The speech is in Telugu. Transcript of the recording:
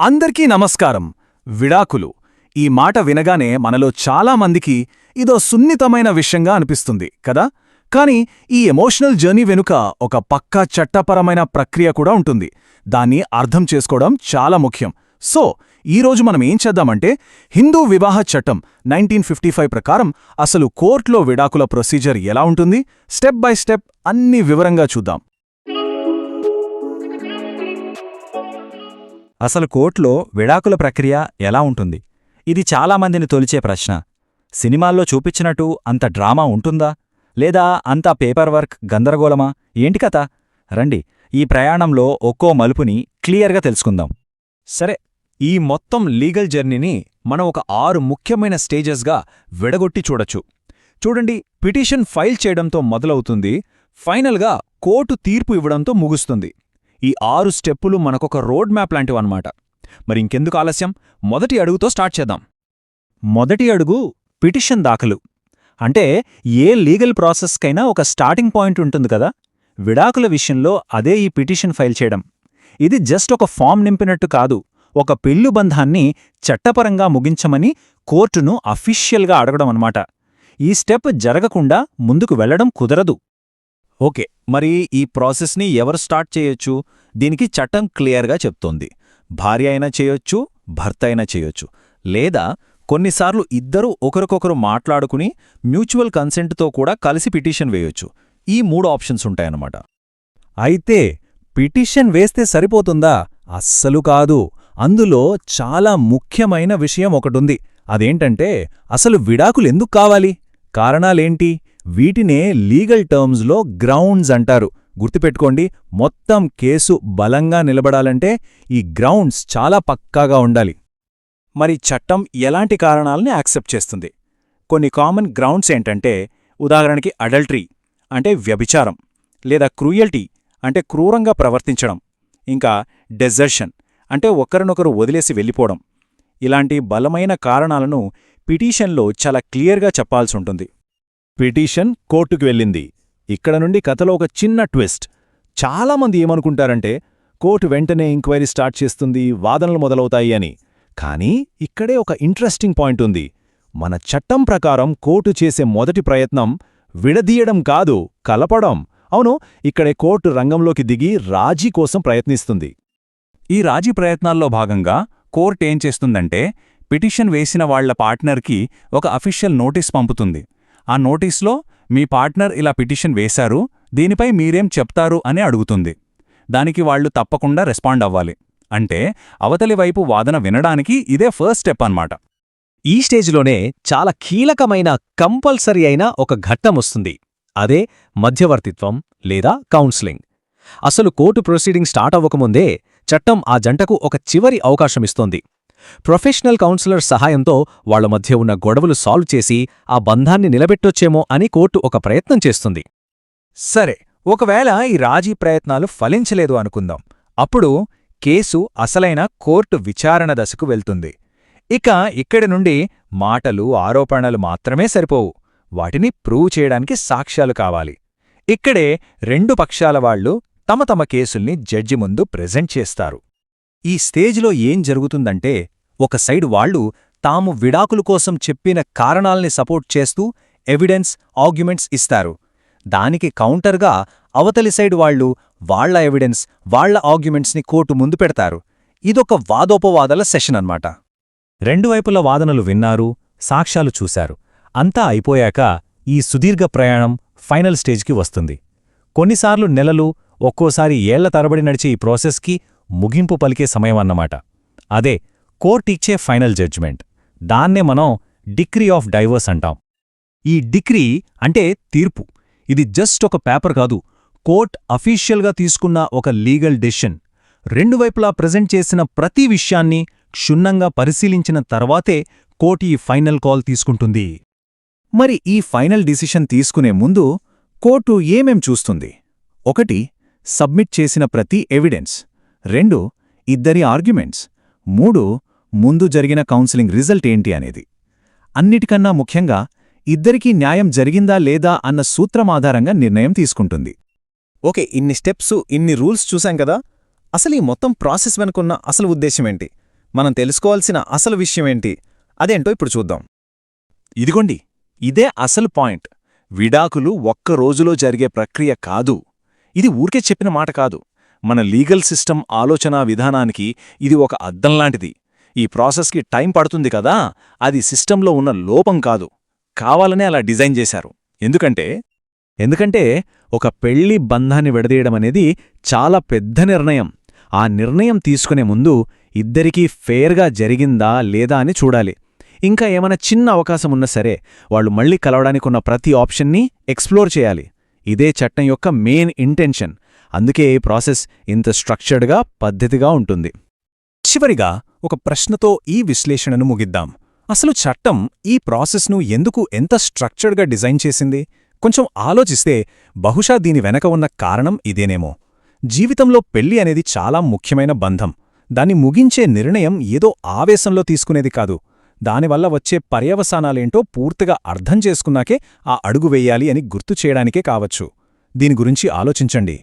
అందరికీ నమస్కారం. విడాకులు. ఈ మాట వినగానే మనలో చాలామందికి ఇదో సున్నితమైన విషయంగా అనిపిస్తుంది కదా? కానీ ఈ ఎమోషనల్ జర్నీ వెనుక ఒక పక్కా చట్టపరమైన ప్రక్రియ కూడా ఉంటుంది. దాన్ని అర్థం చేసుకోవడం చాలా ముఖ్యం. సో ఈరోజు మనం ఏం చేద్దామంటే హిందూ వివాహ చట్టం నైన్టీన్ ఫిఫ్టీ ఫైవ్ ప్రకారం అసలు కోర్టులో విడాకుల ప్రొసీజర్ ఎలా ఉంటుంది? స్టెప్ బై స్టెప్ అన్ని వివరంగా చూద్దాం. అసలు కోర్టులో విడాకుల ప్రక్రియ ఎలా ఉంటుంది? ఇది చాలామందిని తొలిచే ప్రశ్న. సినిమాల్లో చూపించినట్టు అంత డ్రామా ఉంటుందా? లేదా అంతా పేపర్ వర్క్ గందరగోళమా? ఏంటి కథ? రండి ఈ ప్రయాణంలో ఒక్కో మలుపుని క్లియర్గా తెలుసుకుందాం. సరే ఈ మొత్తం లీగల్ జర్నీని మనం ఒక ఆరు ముఖ్యమైన స్టేజెస్గా విడగొట్టి చూడొచ్చు. చూడండి పిటిషన్ ఫైల్ చేయడంతో మొదలవుతుంది. ఫైనల్గా కోర్టు తీర్పు ఇవ్వడంతో ముగుస్తుంది. ఈ ఆరు స్టెప్పులు మనకొక రోడ్ మ్యాప్ లాంటివన్నమాట. మరి ఇంకెందుకు ఆలస్యం? మొదటి అడుగుతో స్టార్ట్ చేద్దాం. మొదటి అడుగు పిటిషన్ దాఖలు. అంటే ఏ లీగల్ ప్రాసెస్కైనా ఒక స్టార్టింగ్ పాయింట్ ఉంటుంది కదా? విడాకుల విషయంలో అదే ఈ పిటిషన్ ఫైల్ చేయడం. ఇది జస్ట్ ఒక ఫామ్ నింపినట్టు కాదు ఒక పెళ్ళు బంధాన్ని చట్టపరంగా ముగించమని కోర్టును అఫీషియల్గా అడగడం అన్నమాట. ఈ స్టెప్ జరగకుండా ముందుకు వెళ్ళడం కుదరదు. ఓకే మరి ఈ ప్రాసెస్ని ఎవరు స్టార్ట్ చేయొచ్చు? దీనికి చట్టం క్లియర్గా చెప్తోంది. భార్య అయినా చేయొచ్చు భర్త అయినా చేయొచ్చు. లేదా కొన్నిసార్లు ఇద్దరూ ఒకరికొకరు మాట్లాడుకుని మ్యూచువల్ కన్సెంట్తో కూడా కలిసి పిటిషన్ వేయొచ్చు. ఈ మూడు ఆప్షన్స్ ఉంటాయన్నమాట. అయితే పిటిషన్ వేస్తే సరిపోతుందా? అస్సలు కాదు. అందులో చాలా ముఖ్యమైన విషయం ఒకటుంది. అదేంటంటే అసలు విడాకులెందుకు కావాలి? కారణాలేంటి? వీటినే లీగల్ టర్మ్స్లో గ్రౌండ్స్ అంటారు. గుర్తుపెట్టుకోండి మొత్తం కేసు బలంగా నిలబడాలంటే ఈ గ్రౌండ్స్ చాలా పక్కాగా ఉండాలి. మరి చట్టం ఎలాంటి కారణాలని యాక్సెప్ట్ చేస్తుంది? కొన్ని కామన్ గ్రౌండ్స్ ఏంటంటే ఉదాహరణకి అడల్టరీ అంటే వ్యభిచారం లేదా క్రూయల్టీ అంటే క్రూరంగా ప్రవర్తించడం ఇంకా డెజర్షన్ అంటే ఒకరినొకరు వదిలేసి వెళ్ళిపోవడం. ఇలాంటి బలమైన కారణాలను పిటిషన్లో చాలా క్లియర్గా చెప్పాల్సుంటుంది పిటిషన్ కోర్టుకు వెళ్ళింది. ఇక్కడ నుండి కథలో ఒక చిన్న ట్విస్ట్. చాలామంది ఏమనుకుంటారంటే కోర్టు వెంటనే ఎంక్వైరీ స్టార్ట్ చేస్తుంది వాదనలు మొదలవుతాయి అని. కానీ ఇక్కడే ఒక ఇంట్రెస్టింగ్ పాయింట్ ఉంది. మన చట్టం ప్రకారం కోర్టు చేసే మొదటి ప్రయత్నం విడదీయడం కాదు కలపడం. అవును ఇక్కడే కోర్టు రంగంలోకి దిగి రాజీ కోసం ప్రయత్నిస్తుంది. ఈ రాజీ ప్రయత్నాల్లో భాగంగా కోర్టు ఏం చేస్తుందంటే పిటిషన్ వేసిన వాళ్ళ పార్ట్నర్కి ఒక అఫీషియల్ నోటీస్ పంపుతుంది. ఆ నోటీస్లో మీ పార్ట్నర్ ఇలా పిటిషన్ వేశారు దీనిపై మీరేం చెప్తారు అని అడుగుతుంది. దానికి వాళ్ళు తప్పకుండా రెస్పాండ్ అవ్వాలి. అంటే అవతలి వైపు వాదన వినడానికి ఇదే ఫస్ట్ స్టెప్ అన్నమాట. ఈ స్టేజ్లోనే చాలా కీలకమైన కంపల్సరీ అయిన ఒక ఘట్టం వస్తుంది. అదే మధ్యవర్తిత్వం లేదా కౌన్సిలింగ్. అసలు కోర్టు ప్రొసీడింగ్ స్టార్ట్ అవ్వకముందే చట్టం ఆ జంటకు ఒక చివరి అవకాశమిస్తోంది ప్రొఫెషనల్ కౌన్సిలర్ సహాయంతో వాళ్ళ మధ్య ఉన్న గొడవలు సాల్వ్ చేసి ఆ బంధాన్ని నిలబెట్టొచ్చేమో అని కోర్టు ఒక ప్రయత్నం చేస్తుంది. సరే ఒకవేళ ఈ రాజీ ప్రయత్నాలు ఫలించలేదు అనుకుందాం. అప్పుడు కేసు అసలైన కోర్టు విచారణ దశకు వెళ్తుంది. ఇక ఇక్కడి నుండి మాటలు ఆరోపణలు మాత్రమే సరిపోవు. వాటిని ప్రూవ్ చేయడానికి సాక్ష్యాలు కావాలి. ఇక్కడే రెండు పక్షాల వాళ్ళు తమ తమ కేసుల్ని జడ్జి ముందు ప్రెజెంట్ చేస్తారు. ఈ స్టేజ్లో ఏం జరుగుతుందంటే ఒక సైడ్ వాళ్ళు తాము విడాకుల కోసం చెప్పిన కారణాల్ని సపోర్ట్ చేస్తూ ఎవిడెన్స్ ఆర్గ్యుమెంట్స్ ఇస్తారు. దానికి కౌంటర్గా అవతలి సైడ్ వాళ్ళు వాళ్ళ ఎవిడెన్స్ వాళ్ళ ఆర్గ్యుమెంట్స్ని కోర్టు ముందు పెడతారు. ఇదొక వాదోపవాదాల సెషన్ అన్నమాట. రెండు వైపుల వాదనలు విన్నారు సాక్ష్యాలు చూశారు. అంతా అయిపోయాక ఈ సుదీర్ఘ ప్రయాణం ఫైనల్ స్టేజ్కి వస్తుంది. కొన్నిసార్లు నెలలు ఒక్కోసారి ఏళ్ళ తరబడి నడిచే ఈ ప్రాసెస్కి ముగింపు పలికే సమయం అన్నమాట అదే కోర్ట్ ఇచ్చే ఫైనల్ జడ్జిమెంట్. దాన్నే మనం డిక్రీ ఆఫ్ డైవర్స్ అంటాం. ఈ డిక్రీ అంటే తీర్పు. ఇది జస్ట్ ఒక పేపర్ కాదు కోర్ట్ అఫీషియల్గా తీసుకున్న ఒక లీగల్ డెసిషన్. రెండు వైపులా ప్రజెంట్ చేసిన ప్రతి విషయాన్ని క్షుణ్ణంగా పరిశీలించిన తర్వాతే కోర్టు ఈ ఫైనల్ కాల్ తీసుకుంటుంది. మరి ఈ ఫైనల్ డిసిషన్ తీసుకునే ముందు కోర్టు ఏమేం చూస్తుంది? ఒకటి సబ్మిట్ చేసిన ప్రతి ఎవిడెన్స్. రెండు ఇద్దరి ఆర్గ్యుమెంట్స్. మూడు ముందు జరిగిన కౌన్సిలింగ్ రిజల్ట్ ఏంటి అనేది. అన్నిటికన్నా ముఖ్యంగా ఇద్దరికీ న్యాయం జరిగిందా లేదా అన్న సూత్రం ఆధారంగా నిర్ణయం తీసుకుంటుంది. ఓకే ఇన్ని స్టెప్స్ ఇన్ని రూల్స్ చూశాం కదా. అసలు ఈ మొత్తం ప్రాసెస్ వెనుకున్న అసలు ఉద్దేశమేంటి మనం తెలుసుకోవాల్సిన అసలు విషయమేంటి అదేంటో ఇప్పుడు చూద్దాం. ఇదిగోండి ఇదే అసలు పాయింట్. విడాకులు ఒక్క రోజులో జరిగే ప్రక్రియ కాదు. ఇది ఊరికే చెప్పిన మాట కాదు. మన లీగల్ సిస్టమ్ ఆలోచనా విధానానికి ఇది ఒక అద్దంలాంటిది ఈ ప్రాసెస్కి టైం పడుతుంది కదా అది సిస్టంలో ఉన్న లోపం కాదు. కావాలనే అలా డిజైన్ చేశారు. ఎందుకంటే ఎందుకంటే ఒక పెళ్ళి బంధాన్ని విడదీయడం అనేది చాలా పెద్ద నిర్ణయం. ఆ నిర్ణయం తీసుకునే ముందు ఇద్దరికీ ఫేర్గా జరిగిందా లేదా అని చూడాలి. ఇంకా ఏమైనా చిన్న అవకాశం ఉన్నా సరే వాళ్ళు మళ్ళీ కలవడానికి ఉన్న ప్రతి ఆప్షన్ని ఎక్స్ప్లోర్ చేయాలి. ఇదే చట్టం యొక్క మెయిన్ ఇంటెన్షన్. అందుకే ఈ ప్రాసెస్ ఇంత స్ట్రక్చర్డ్గా పద్ధతిగా ఉంటుంది. చివరిగా ఒక ప్రశ్నతో ఈ విశ్లేషణను ముగిద్దాం. అసలు చట్టం ఈ ప్రాసెస్ను ఎందుకు ఎంత స్ట్రక్చర్డ్గా డిజైన్ చేసింది? కొంచెం ఆలోచిస్తే బహుశా దీని వెనక ఉన్న కారణం ఇదేనేమో. జీవితంలో పెళ్ళి అనేది చాలా ముఖ్యమైన బంధం. దాన్ని ముగించే నిర్ణయం ఏదో ఆవేశంలో తీసుకునేది కాదు. దానివల్ల వచ్చే పర్యవసానాలేంటో పూర్తిగా అర్థం చేసుకున్నాకే ఆ అడుగు వేయాలి అని గుర్తు చేయడానికే కావచ్చు. దీని గురించి ఆలోచించండి.